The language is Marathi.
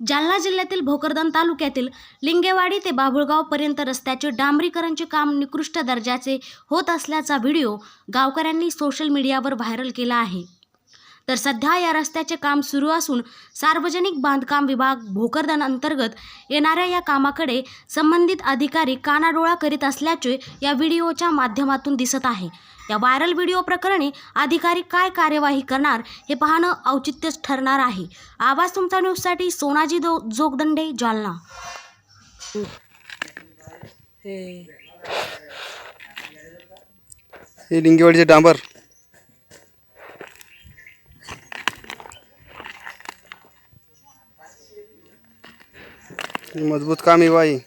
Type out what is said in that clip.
जालना जिल्ह्यातील भोकरदन तालुक्यातील लिंगेवाडी ते बाभुळगावपर्यंत रस्त्याचे डांबरीकरणचे काम निकृष्ट दर्जाचे होत असल्याचा व्हिडिओ गावकऱ्यांनी सोशल मीडियावर व्हायरल केला आहे. तर सध्या या रस्त्याचे काम सुरू असून सार्वजनिक बांधकाम विभाग भोकरदन अंतर्गत येणाऱ्या या कामाकडे संबंधित अधिकारी कानाडोळा करीत असल्याचे या व्हिडिओच्या माध्यमातून दिसत आहे. या व्हायरल व्हिडिओ प्रकरणी अधिकारी काय कार्यवाही करणार हे पाहणं औचित्यच ठरणार आहे. आवाज तुमचा न्यूजसाठी सोनाजी दो जोगदंडे जालना. हे लिंगेवाडीचे डांबर. मजबूत काम आहे बाई.